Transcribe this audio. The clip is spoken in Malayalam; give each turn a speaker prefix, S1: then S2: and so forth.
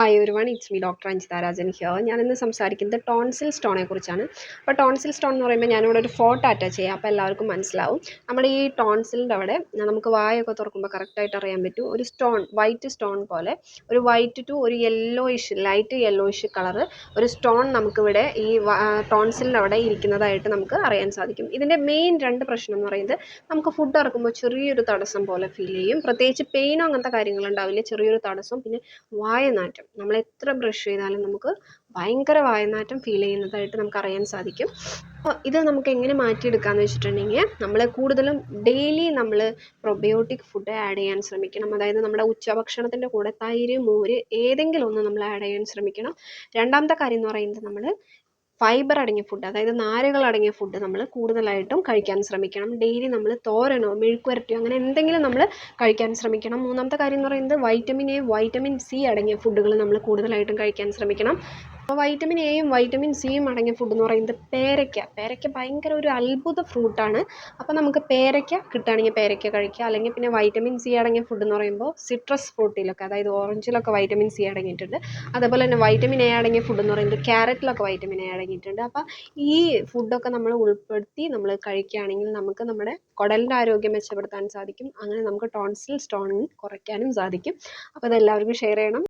S1: ഹായ് ഒരു one it's me doctor Anjitha Rajan here ഞാനിന്ന് സംസാരിക്കുന്നത് ടോൺസിൽ സ്റ്റോണെ കുറിച്ചാണ്. അപ്പോൾ ടോൺസിൽ സ്റ്റോൺ എന്ന് പറയുമ്പോൾ ഞാനിവിടെ ഒരു ഫോട്ടോ അറ്റാച്ച് ചെയ്യാം. അപ്പോൾ എല്ലാവർക്കും മനസ്സിലാവും. നമ്മുടെ ഈ ടോൺസിലിന്റെ അവിടെ നമുക്ക് വായൊക്കെ തുറക്കുമ്പോൾ കറക്റ്റായിട്ട് അറിയാൻ പറ്റും. ഒരു സ്റ്റോൺ വൈറ്റ് സ്റ്റോൺ പോലെ ഒരു വൈറ്റ് ടു ഒരു യെല്ലോയിഷ് ലൈറ്റ് യെല്ലോയിഷ് കളറ് ഒരു സ്റ്റോൺ നമുക്കിവിടെ ഈ ടോൺസിലിന്റെ അവിടെ ഇരിക്കുന്നതായിട്ട് നമുക്ക് അറിയാൻ സാധിക്കും. ഇതിന്റെ മെയിൻ രണ്ട് പ്രശ്നം എന്ന് പറയുന്നത് നമുക്ക് ഫുഡ് ഇറക്കുമ്പോൾ ചെറിയൊരു തടസ്സം പോലെ ഫീൽ ചെയ്യും. പ്രത്യേകിച്ച് പെയിനോ അങ്ങനത്തെ കാര്യങ്ങളുണ്ടാവില്ല ചെറിയൊരു തടസ്സം പിന്നെ വായനാറ്റം നമ്മൾ എത്ര ബ്രഷ് ചെയ്താലും നമുക്ക് ഭയങ്കര വായനാറ്റം ഫീൽ ചെയ്യുന്നതായിട്ട് നമുക്ക് അറിയാൻ സാധിക്കും. അപ്പോൾ ഇത് നമുക്ക് എങ്ങനെ മാറ്റിയെടുക്കാമെന്ന് വെച്ചിട്ടുണ്ടെങ്കിൽ നമ്മൾ കൂടുതലും ഡെയിലി നമ്മൾ പ്രൊബയോട്ടിക് ഫുഡ് ആഡ് ചെയ്യാൻ ശ്രമിക്കണം. അതായത് നമ്മുടെ ഉച്ചഭക്ഷണത്തിന്റെ കൂടെ തൈര് മോര് ഏതെങ്കിലും ഒന്ന് നമ്മൾ ആഡ് ചെയ്യാൻ ശ്രമിക്കണം. രണ്ടാമത്തെ കാര്യം എന്ന് പറയുന്നത് നമ്മൾ ഫൈബർ അടങ്ങിയ ഫുഡ് അതായത് നാരുകൾ അടങ്ങിയ ഫുഡ് നമ്മൾ കൂടുതലായിട്ടും കഴിക്കാൻ ശ്രമിക്കണം. ഡെയിലി നമ്മൾ തോരനോ മെഴുക്കുവരട്ടിയോ അങ്ങനെ എന്തെങ്കിലും നമ്മൾ കഴിക്കാൻ ശ്രമിക്കണം. മൂന്നാമത്തെ കാര്യം എന്ന് പറയുന്നത് വൈറ്റമിൻ എ വൈറ്റമിൻ സി അടങ്ങിയ ഫുഡുകൾ നമ്മൾ കൂടുതലായിട്ടും കഴിക്കാൻ ശ്രമിക്കണം. അപ്പോൾ വൈറ്റമിൻ എയും വൈറ്റമിൻ സിയും അടങ്ങിയ ഫുഡ് എന്ന് പറയുന്നത് പേരയ്ക്ക. പേരയ്ക്ക ഭയങ്കര ഒരു അത്ഭുത ഫ്രൂട്ടാണ് അപ്പോൾ നമുക്ക് പേരയ്ക്ക കിട്ടുകയാണെങ്കിൽ പേരയ്ക്ക കഴിക്കുക അല്ലെങ്കിൽ പിന്നെ വൈറ്റമിൻ സി അടങ്ങിയ ഫുഡ് എന്ന് പറയുമ്പോൾ സിട്രസ് ഫ്രൂട്ടിലൊക്കെ അതായത് ഓറഞ്ചിലൊക്കെ വൈറ്റമിൻ സി അടങ്ങിയിട്ടുണ്ട്. അതേപോലെ തന്നെ വൈറ്റമിൻ എ അടങ്ങിയ ഫുഡ് എന്ന് പറയുന്നത് ക്യാരറ്റിലൊക്കെ വൈറ്റമിൻ എ അടങ്ങിയിട്ടുണ്ട്. അപ്പോൾ ഈ ഫുഡൊക്കെ നമ്മൾ ഉൾപ്പെടുത്തി നമ്മൾ കഴിക്കുകയാണെങ്കിൽ നമുക്ക് നമ്മുടെ കുടലിന്റെ ആരോഗ്യം മെച്ചപ്പെടുത്താൻ സാധിക്കും. അങ്ങനെ നമുക്ക് ടോൺസിൽ സ്റ്റോൺ കുറയ്ക്കാനും സാധിക്കും. അപ്പോൾ അതെല്ലാവർക്കും ഷെയർ ചെയ്യണം.